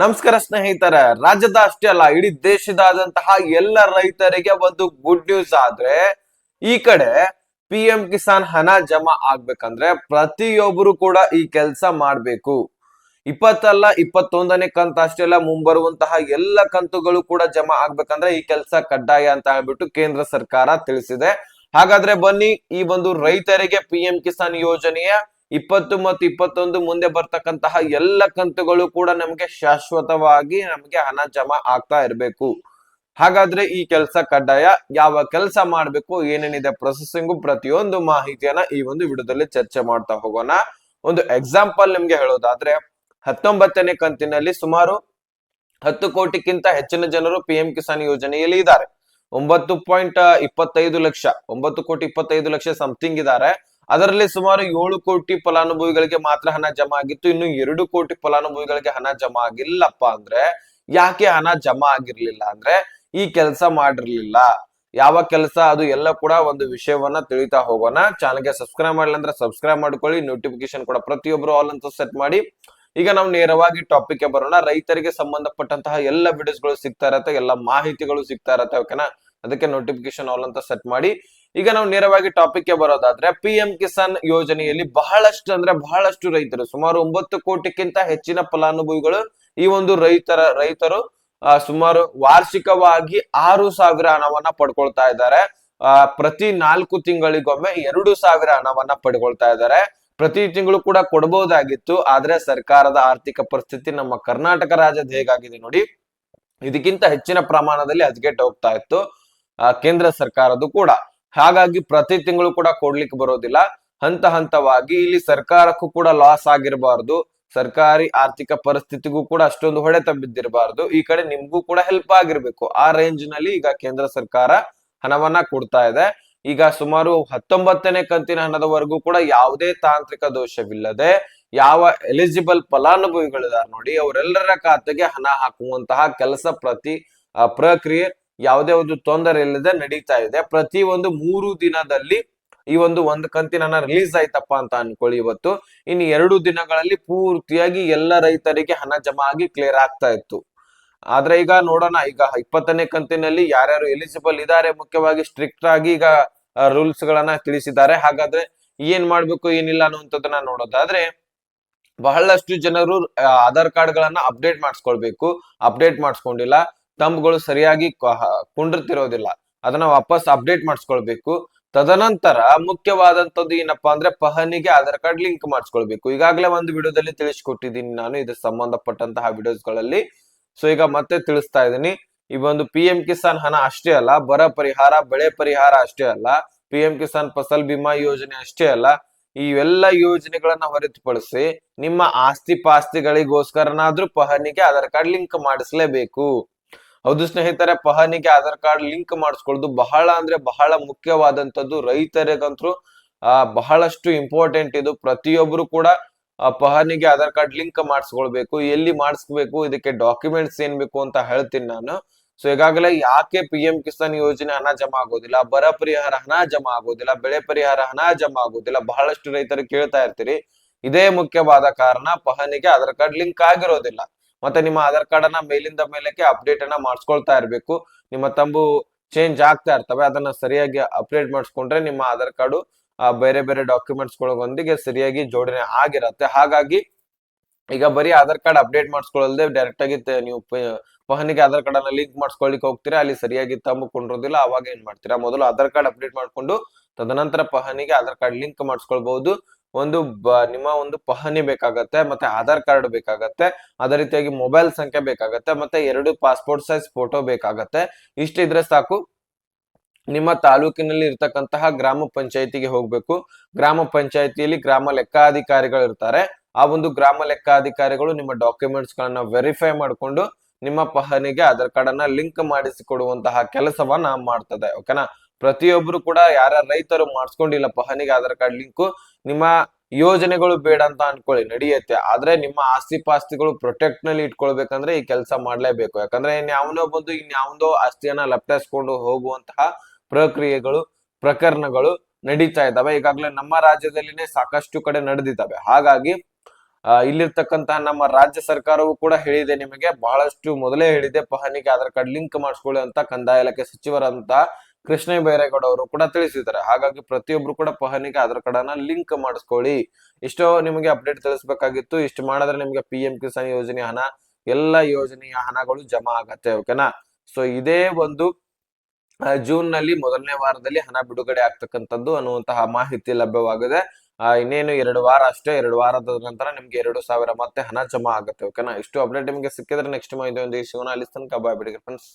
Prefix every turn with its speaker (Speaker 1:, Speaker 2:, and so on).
Speaker 1: ನಮಸ್ಕಾರ ಸ್ನೇಹಿತರೆ, ರಾಜ್ಯದ ಅಷ್ಟೇ ಅಲ್ಲ, ಇಡೀ ದೇಶದಾದಂತಹ ಎಲ್ಲ ರೈತರಿಗೆ ಒಂದು ಗುಡ್ ನ್ಯೂಸ್ ಆದ್ರೆ, ಈ ಕಡೆ ಪಿ ಎಂ ಕಿಸಾನ್ ಹಣ ಜಮಾ ಆಗ್ಬೇಕಂದ್ರೆ ಪ್ರತಿಯೊಬ್ಬರು ಕೂಡ ಈ ಕೆಲಸ ಮಾಡ್ಬೇಕು. ಇಪ್ಪತ್ತಲ್ಲ, ಇಪ್ಪತ್ತೊಂದನೇ ಕಂತು ಅಷ್ಟೇ ಅಲ್ಲ, ಮುಂಬರುವಂತಹ ಎಲ್ಲ ಕಂತುಗಳು ಕೂಡ ಜಮಾ ಆಗ್ಬೇಕಂದ್ರೆ ಈ ಕೆಲಸ ಕಡ್ಡಾಯ ಅಂತ ಹೇಳ್ಬಿಟ್ಟು ಕೇಂದ್ರ ಸರ್ಕಾರ ತಿಳಿಸಿದೆ. ಹಾಗಾದ್ರೆ ಬನ್ನಿ, ಈ ಒಂದು ರೈತರಿಗೆ ಪಿ ಎಂ ಕಿಸಾನ್ ಯೋಜನೆಯ ಇಪ್ಪತ್ತು ಮತ್ತು ಇಪ್ಪತ್ತೊಂದು ಮುಂದೆ ಬರ್ತಕ್ಕಂತಹ ಎಲ್ಲ ಕಂತುಗಳು ಕೂಡ ನಮಗೆ ಶಾಶ್ವತವಾಗಿ ನಮಗೆ ಹಣ ಜಮಾ ಆಗ್ತಾ ಇರಬೇಕು. ಹಾಗಾದ್ರೆ ಈ ಕೆಲಸ ಕಡ್ಡಾಯ ಯಾವ ಕೆಲಸ ಮಾಡ್ಬೇಕು, ಏನೇನಿದೆ ಪ್ರೊಸೆಸಿಂಗು ಪ್ರತಿಯೊಂದು ಮಾಹಿತಿಯನ್ನ ಈ ಒಂದು ವಿಡಿಯೋದಲ್ಲಿ ಚರ್ಚೆ ಮಾಡ್ತಾ ಹೋಗೋಣ. ಒಂದು ಎಕ್ಸಾಂಪಲ್ ನಿಮ್ಗೆ ಹೇಳೋದಾದ್ರೆ, ಹತ್ತೊಂಬತ್ತನೇ ಕಂತಿನಲ್ಲಿ ಸುಮಾರು ಹತ್ತು ಕೋಟಿಗಿಂತ ಹೆಚ್ಚಿನ ಜನರು ಪಿ ಎಂ ಕಿಸಾನ್ ಯೋಜನೆಯಲ್ಲಿ ಇದ್ದಾರೆ. ಒಂಬತ್ತು ಪಾಯಿಂಟ್ ಇಪ್ಪತ್ತೈದು ಲಕ್ಷ, ಒಂಬತ್ತು ಕೋಟಿ ಇಪ್ಪತ್ತೈದು ಲಕ್ಷ ಸಮಥಿಂಗ್ ಇದ್ದಾರೆ. ಅದರಲ್ಲಿ ಸುಮಾರು ಏಳು ಕೋಟಿ ಫಲಾನುಭವಿಗಳಿಗೆ ಮಾತ್ರ ಹಣ ಜಮಾ ಆಗಿತ್ತು. ಇನ್ನು ಎರಡು ಕೋಟಿ ಫಲಾನುಭವಿಗಳಿಗೆ ಹಣ ಜಮಾ ಆಗಿಲ್ಲಪ್ಪ ಅಂದ್ರೆ ಯಾಕೆ ಹಣ ಜಮಾ ಆಗಿರ್ಲಿಲ್ಲ ಅಂದ್ರೆ ಈ ಕೆಲಸ ಮಾಡಿರ್ಲಿಲ್ಲ. ಯಾವ ಕೆಲಸ ಅದು ಎಲ್ಲ ಕೂಡ ಒಂದು ವಿಷಯವನ್ನ ತಿಳಿತಾ ಹೋಗೋಣ. ಚಾನಲ್ಗೆ ಸಬ್ಸ್ಕ್ರೈಬ್ ಮಾಡಲಿಲ್ಲ ಅಂದ್ರೆ ಸಬ್ಸ್ಕ್ರೈಬ್ ಮಾಡ್ಕೊಳ್ಳಿ. ನೋಟಿಫಿಕೇಶನ್ ಕೂಡ ಪ್ರತಿಯೊಬ್ಬರು ಆಲ್ ಅಂತ ಸೆಟ್ ಮಾಡಿ. ಈಗ ನಾವು ನೇರವಾಗಿ ಟಾಪಿಕ್ಗೆ ಬರೋಣ. ರೈತರಿಗೆ ಸಂಬಂಧಪಟ್ಟಂತಹ ಎಲ್ಲ ವಿಡಿಯೋಸ್ಗಳು ಸಿಗ್ತಾ ಇರತ್ತೆ, ಎಲ್ಲ ಮಾಹಿತಿಗಳು ಸಿಗ್ತಾ ಇರತ್ತೆ ಓಕೆನಾ ಅದಕ್ಕೆ ನೋಟಿಫಿಕೇಶನ್ ಆಲ್ ಅಂತ ಸೆಟ್ ಮಾಡಿ. ಈಗ ನಾವು ನೇರವಾಗಿ ಟಾಪಿಕ್ಗೆ ಬರೋದಾದ್ರೆ ಪಿ ಎಂ ಕಿಸಾನ್ ಯೋಜನೆಯಲ್ಲಿ ಬಹಳಷ್ಟು ಅಂದ್ರೆ ಬಹಳಷ್ಟು ರೈತರು, ಸುಮಾರು ಒಂಬತ್ತು ಕೋಟಿಗಿಂತ ಹೆಚ್ಚಿನ ಫಲಾನುಭವಿಗಳು ಈ ಒಂದು ರೈತರ, ರೈತರು ಸುಮಾರು ವಾರ್ಷಿಕವಾಗಿ ಆರು ಸಾವಿರ ಹಣವನ್ನ ಪಡ್ಕೊಳ್ತಾ ಇದ್ದಾರೆ. ಆ, ಪ್ರತಿ ನಾಲ್ಕು ತಿಂಗಳಿಗೊಮ್ಮೆ ಎರಡು ಸಾವಿರ ಹಣವನ್ನ ಪಡ್ಕೊಳ್ತಾ ಇದ್ದಾರೆ. ಪ್ರತಿ ತಿಂಗಳು ಕೂಡ ಕೊಡಬಹುದಾಗಿತ್ತು ಆದ್ರೆ ಸರ್ಕಾರದ ಆರ್ಥಿಕ ಪರಿಸ್ಥಿತಿ ನಮ್ಮ ಕರ್ನಾಟಕ ರಾಜ್ಯದ ಹೇಗಾಗಿದೆ ನೋಡಿ, ಇದಕ್ಕಿಂತ ಹೆಚ್ಚಿನ ಪ್ರಮಾಣದಲ್ಲಿ ಹದಗೆಟ್ಟು ಹೋಗ್ತಾ ಇತ್ತು ಕೇಂದ್ರ ಸರ್ಕಾರದ್ದು ಕೂಡ. ಹಾಗಾಗಿ ಪ್ರತಿ ತಿಂಗಳು ಕೂಡ ಕೊಡ್ಲಿಕ್ಕೆ ಬರೋದಿಲ್ಲ. ಹಂತ ಹಂತವಾಗಿ ಇಲ್ಲಿ ಸರ್ಕಾರಕ್ಕೂ ಕೂಡ ಲಾಸ್ ಆಗಿರಬಾರ್ದು. ಸರ್ಕಾರಿ ಆರ್ಥಿಕ ಪರಿಸ್ಥಿತಿಗೂ ಕೂಡ ಅಷ್ಟೊಂದು ಹೊಡೆತ ಬಿದ್ದಿರಬಾರ್ದು. ಈ ಕಡೆ ನಿಮ್ಗೂ ಕೂಡ ಹೆಲ್ಪ್ ಆಗಿರ್ಬೇಕು. ಆ ರೇಂಜ್ನಲ್ಲಿ ಈಗ ಕೇಂದ್ರ ಸರ್ಕಾರ ಹಣವನ್ನ ಕೊಡ್ತಾ ಇದೆ. ಈಗ ಸುಮಾರು ಹತ್ತೊಂಬತ್ತನೇ ಕಂತಿನ ಹಣದವರೆಗೂ ಕೂಡ ಯಾವುದೇ ತಾಂತ್ರಿಕ ದೋಷವಿಲ್ಲದೆ ಯಾವ ಎಲಿಜಿಬಲ್ ಫಲಾನುಭವಿಗಳಿದ್ದಾರೆ ನೋಡಿ ಅವರೆಲ್ಲರ ಖಾತೆಗೆ ಹಣ ಹಾಕುವಂತಹ ಕೆಲಸ ಪ್ರತಿ ಪ್ರಕ್ರಿಯೆ ಯಾವುದೇ ಒಂದು ತೊಂದರೆ ಇಲ್ಲದೆ ನಡೀತಾ ಇದೆ. ಪ್ರತಿ ಒಂದು ಮೂರು ದಿನದಲ್ಲಿ ಈ ಒಂದು ಒಂದು ಕಂತಿನ ರಿಲೀಸ್ ಆಯ್ತಪ್ಪ ಅಂತ ಅನ್ಕೊಳ್ಳಿ ಇವತ್ತು. ಇನ್ನು ಎರಡು ದಿನಗಳಲ್ಲಿ ಪೂರ್ತಿಯಾಗಿ ಎಲ್ಲ ರೈತರಿಗೆ ಹಣ ಜಮಾ ಆಗಿ ಕ್ಲಿಯರ್ ಆಗ್ತಾ ಇತ್ತು. ಆದ್ರೆ ಈಗ ನೋಡೋಣ, ಈಗ ಇಪ್ಪತ್ತನೇ ಕಂತಿನಲ್ಲಿ ಯಾರ್ಯಾರು ಎಲಿಜಿಬಲ್ ಇದ್ದಾರೆ ಮುಖ್ಯವಾಗಿ ಸ್ಟ್ರಿಕ್ಟ್ ಆಗಿ ಈಗ ರೂಲ್ಸ್ ಗಳನ್ನ ತಿಳಿಸಿದ್ದಾರೆ. ಹಾಗಾದ್ರೆ ಏನ್ ಮಾಡ್ಬೇಕು, ಏನಿಲ್ಲ ಅನ್ನುವಂಥದ್ದನ್ನ ನೋಡೋದಾದ್ರೆ ಬಹಳಷ್ಟು ಜನರು ಆಧಾರ್ ಕಾರ್ಡ್ ಗಳನ್ನ ಅಪ್ಡೇಟ್ ಮಾಡಿಸ್ಕೊಳ್ಬೇಕು. ಅಪ್ಡೇಟ್ ಮಾಡಿಸ್ಕೊಂಡಿಲ್ಲ. ತಂಬ್ಗಳು ಸರಿಯಾಗಿ ಕುಂಡಿರ್ತಿರೋದಿಲ್ಲ. ಅದನ್ನ ವಾಪಸ್ ಅಪ್ಡೇಟ್ ಮಾಡಿಸ್ಕೊಳ್ಬೇಕು. ತದನಂತರ ಮುಖ್ಯವಾದಂತದ್ದು ಏನಪ್ಪಾ ಅಂದ್ರೆ ಪಹನಿಗೆ ಆಧಾರ್ ಕಾರ್ಡ್ ಲಿಂಕ್ ಮಾಡಿಸ್ಕೊಳ್ಬೇಕು. ಈಗಾಗಲೇ ಒಂದು ವಿಡಿಯೋದಲ್ಲಿ ತಿಳಿಸ್ಕೊಟ್ಟಿದ್ದೀನಿ ನಾನು ಇದಕ್ಕೆ ಸಂಬಂಧಪಟ್ಟಂತಹ ವಿಡಿಯೋಸ್ಗಳಲ್ಲಿ ಸೊ, ಈಗ ಮತ್ತೆ ತಿಳಿಸ್ತಾ ಇದ್ದೀನಿ. ಈ ಒಂದು ಪಿ ಎಂ ಕಿಸಾನ್ ಹಣ ಅಷ್ಟೇ ಅಲ್ಲ, ಬರ ಪರಿಹಾರ, ಬೆಳೆ ಪರಿಹಾರ ಅಷ್ಟೇ ಅಲ್ಲ ಪಿ ಎಂ ಕಿಸಾನ್ ಫಸಲ್ ಬಿಮಾ ಯೋಜನೆ ಅಷ್ಟೇ ಅಲ್ಲ ಇವೆಲ್ಲ ಯೋಜನೆಗಳನ್ನ ಹೊರತುಪಡಿಸಿ ನಿಮ್ಮ ಆಸ್ತಿ ಪಾಸ್ತಿಗಳಿಗೋಸ್ಕರನಾದ್ರೂ ಪಹನಿಗೆ ಆಧಾರ್ ಕಾರ್ಡ್ ಲಿಂಕ್ ಮಾಡಿಸ್ಲೇಬೇಕು. ಹೌದು ಸ್ನೇಹಿತರೆ ಪಹನಿಗೆ ಆಧಾರ್ ಕಾರ್ಡ್ ಲಿಂಕ್ ಮಾಡಿಸ್ಕೊಳ್ಳೋದು ಬಹಳ ಅಂದ್ರೆ ಬಹಳ ಮುಖ್ಯವಾದಂತದ್ದು ರೈತರಿಗಂತೂ ಆ, ಬಹಳಷ್ಟು ಇಂಪಾರ್ಟೆಂಟ್ ಇದು. ಪ್ರತಿಯೊಬ್ರು ಕೂಡ, ಆ ಪಹನಿಗೆ ಆಧಾರ್ ಕಾರ್ಡ್ ಲಿಂಕ್ ಮಾಡಿಸ್ಕೊಳ್ಬೇಕು. ಎಲ್ಲಿ ಮಾಡಿಸ್ಬೇಕು, ಇದಕ್ಕೆ ಡಾಕ್ಯುಮೆಂಟ್ಸ್ ಏನ್ ಬೇಕು ಅಂತ ಹೇಳ್ತೀನಿ ನಾನು. ಸೊ ಈಗಾಗಲೇ ಯಾಕೆ ಪಿ ಎಂ ಕಿಸಾನ್ ಯೋಜನೆ ಹಣ ಜಮಾ ಆಗೋದಿಲ್ಲ? ಬರ ಪರಿಹಾರ ಹಣ ಜಮಾ ಆಗೋದಿಲ್ಲ. ಬೆಳೆ ಪರಿಹಾರ ಹಣ ಜಮಾ ಆಗೋದಿಲ್ಲ. ಬಹಳಷ್ಟು ರೈತರು ಕೇಳ್ತಾ ಇರ್ತೀರಿ. ಇದೇ ಮುಖ್ಯವಾದ ಕಾರಣ ಪಹನಿಗೆ ಆಧಾರ್ ಕಾರ್ಡ್ ಲಿಂಕ್ ಆಗಿರೋದಿಲ್ಲ. ಮತ್ತೆ ನಿಮ್ಮ ಆಧಾರ್ ಕಾರ್ಡ್ ಅನ್ನ ಮೇಲಿಂದ ಮೇಲಕ್ಕೆ ಅಪ್ಡೇಟ್ ಅನ್ನ ಮಾಡಿಸ್ಕೊಳ್ತಾ ಇರಬೇಕು. ನಿಮ್ಮ ತಂಬು ಚೇಂಜ್ ಆಗ್ತಾ ಇರ್ತವೆ, ಅದನ್ನ ಸರಿಯಾಗಿ ಅಪ್ಡೇಟ್ ಮಾಡಿಸ್ಕೊಂಡ್ರೆ ನಿಮ್ಮ ಆಧಾರ್ ಕಾರ್ಡು ಬೇರೆ ಬೇರೆ ಡಾಕ್ಯುಮೆಂಟ್ಸ್ ಗಳೊಂದಿಗೆ ಸರಿಯಾಗಿ ಜೋಡಣೆ ಆಗಿರತ್ತೆ. ಹಾಗಾಗಿ ಈಗ ಬರೀ ಆಧಾರ್ ಕಾರ್ಡ್ ಅಪ್ಡೇಟ್ ಮಾಡಿಸ್ಕೊಳ್ಳಲ್ದೆ ಡೈರೆಕ್ಟ್ ಆಗಿ ನೀವು ಪಹನಿಗೆ ಆಧಾರ್ ಕಾರ್ಡ್ ಅನ್ನ ಲಿಂಕ್ ಮಾಡಿಸ್ಕೊಳ್ಳಿಕ್ಕೆ ಹೋಗ್ತೀರಾ? ಅಲ್ಲಿ ಸರಿಯಾಗಿ ತಂಬು ಕೊಂಡಿರೋದಿಲ್ಲ, ಅವಾಗ ಏನ್ ಮಾಡ್ತೀರಾ? ಮೊದಲು ಆಧಾರ್ ಕಾರ್ಡ್ ಅಪ್ಡೇಟ್ ಮಾಡ್ಕೊಂಡು, ತದನಂತರ ಪಹನಿಗೆ ಆಧಾರ್ ಕಾರ್ಡ್ ಲಿಂಕ್ ಮಾಡಿಸ್ಕೊಳ್ಬಹುದು. ಒಂದು ನಿಮ್ಮ ಒಂದು ಪಹಣಿ ಬೇಕಾಗತ್ತೆ, ಮತ್ತೆ ಆಧಾರ್ ಕಾರ್ಡ್ ಬೇಕಾಗತ್ತೆ, ಅದೇ ರೀತಿಯಾಗಿ ಮೊಬೈಲ್ ಸಂಖ್ಯೆ ಬೇಕಾಗತ್ತೆ, ಮತ್ತೆ ಎರಡು ಪಾಸ್ಪೋರ್ಟ್ ಸೈಜ್ ಫೋಟೋ ಬೇಕಾಗತ್ತೆ. ಇಷ್ಟಿದ್ರೆ ಸಾಕು. ನಿಮ್ಮ ತಾಲೂಕಿನಲ್ಲಿ ಇರ್ತಕ್ಕಂತಹ ಗ್ರಾಮ ಪಂಚಾಯತಿಗೆ ಹೋಗ್ಬೇಕು. ಗ್ರಾಮ ಪಂಚಾಯತಿಯಲ್ಲಿ ಗ್ರಾಮ ಲೆಕ್ಕಾಧಿಕಾರಿಗಳು ಇರ್ತಾರೆ. ಆ ಒಂದು ಗ್ರಾಮ ಲೆಕ್ಕಾಧಿಕಾರಿಗಳು ನಿಮ್ಮ ಡಾಕ್ಯುಮೆಂಟ್ಸ್ ಗಳನ್ನ ವೆರಿಫೈ ಮಾಡಿಕೊಂಡು ನಿಮ್ಮ ಪಹಣಿಗೆ ಆಧಾರ್ ಕಾರ್ಡ್ ಅನ್ನ ಲಿಂಕ್ ಮಾಡಿಸಿಕೊಡುವಂತಹ ಕೆಲಸವನ್ನ ಮಾಡ್ತದೆ, ಓಕೆನಾ? ಪ್ರತಿಯೊಬ್ರು ಕೂಡ ಯಾರ ರೈತರು ಮಾಡಿಸ್ಕೊಂಡಿಲ್ಲ ಪಹನಿಗೆ ಆಧಾರ್ ಕಾರ್ಡ್ ಲಿಂಕ್, ನಿಮ್ಮ ಯೋಜನೆಗಳು ಬೇಡ ಅಂತ ಅನ್ಕೊಳ್ಳಿ, ನಡೆಯುತ್ತೆ. ಆದ್ರೆ ನಿಮ್ಮ ಆಸ್ತಿ ಪಾಸ್ತಿಗಳು ಪ್ರೊಟೆಕ್ಟ್ನಲ್ಲಿ ಇಟ್ಕೊಳ್ಬೇಕಂದ್ರೆ ಈ ಕೆಲಸ ಮಾಡ್ಲೇಬೇಕು. ಯಾಕಂದ್ರೆ ಇನ್ಯಾವನೋ ಬಂದು ಇನ್ಯಾವುದೋ ಆಸ್ತಿಯನ್ನ ಲಪ್ಟಾಯಿಸ್ಕೊಂಡು ಹೋಗುವಂತಹ ಪ್ರಕ್ರಿಯೆಗಳು, ಪ್ರಕರಣಗಳು ನಡೀತಾ ಇದ್ದಾವೆ. ಈಗಾಗಲೇ ನಮ್ಮ ರಾಜ್ಯದಲ್ಲಿನೇ ಸಾಕಷ್ಟು ಕಡೆ ನಡೆದಿದ್ದಾವೆ. ಹಾಗಾಗಿ ಇಲ್ಲಿರ್ತಕ್ಕಂತಹ ನಮ್ಮ ರಾಜ್ಯ ಸರ್ಕಾರವು ಕೂಡ ಹೇಳಿದೆ ನಿಮಗೆ, ಬಹಳಷ್ಟು ಮೊದಲೇ ಹೇಳಿದೆ ಪಹನಿಗೆ ಆಧಾರ್ ಕಾರ್ಡ್ ಲಿಂಕ್ ಮಾಡಿಸ್ಕೊಳ್ಳಿ ಅಂತ ಕಂದಾಯ ಇಲಾಖೆ ಸಚಿವರಂತ ಕೃಷ್ಣ ಬೈರೇಗೌಡ ಅವರು ಕೂಡ ತಿಳಿಸಿದ್ದಾರೆ. ಹಾಗಾಗಿ ಪ್ರತಿಯೊಬ್ರು ಕೂಡ ಪಹನಿಗೆ ಆಧಾರ್ ಕಾರ್ಡ್ ಲಿಂಕ್ ಮಾಡಿಸ್ಕೊಳ್ಳಿ. ಇಷ್ಟೋ ನಿಮಗೆ ಅಪ್ಡೇಟ್ ತಿಳಿಸ್ಬೇಕಾಗಿತ್ತು. ಇಷ್ಟು ಮಾಡಿದ್ರೆ ನಿಮಗೆ ಪಿ ಎಂ ಕಿಸಾನ್ ಯೋಜನೆ ಹಣ, ಎಲ್ಲ ಯೋಜನೆಯ ಹಣಗಳು ಜಮಾ ಆಗತ್ತೆ ಓಕೆನಾ ಸೊ ಇದೇ ಒಂದು ಜೂನ್ನಲ್ಲಿ ಮೊದಲನೇ ವಾರದಲ್ಲಿ ಹಣ ಬಿಡುಗಡೆ ಆಗ್ತಕ್ಕಂಥದ್ದು ಅನ್ನುವಂತಹ ಮಾಹಿತಿ ಲಭ್ಯವಾಗಿದೆ. ಇನ್ನೇನು ಎರಡು ವಾರ ಅಷ್ಟೇ, ಎರಡು ವಾರದ ನಂತರ ನಿಮ್ಗೆ ಎರಡು ಸಾವಿರ ಮತ್ತೆ ಹಣ ಜಮಾ ಆಗುತ್ತೆ ಓಕೆನಾ ಇಷ್ಟು ಅಪ್ಡೇಟ್ ನಿಮಗೆ ಸಿಕ್ಕಿದ್ರೆ ನೆಕ್ಸ್ಟ್ ಮಾಹಿತಿ ಒಂದು ಸಿಗೋಣ. ಅಲ್ಲಿ ತನಕ ಬಾಯ್ ಬಿಡಿ ಫ್ರೆಂಡ್ಸ್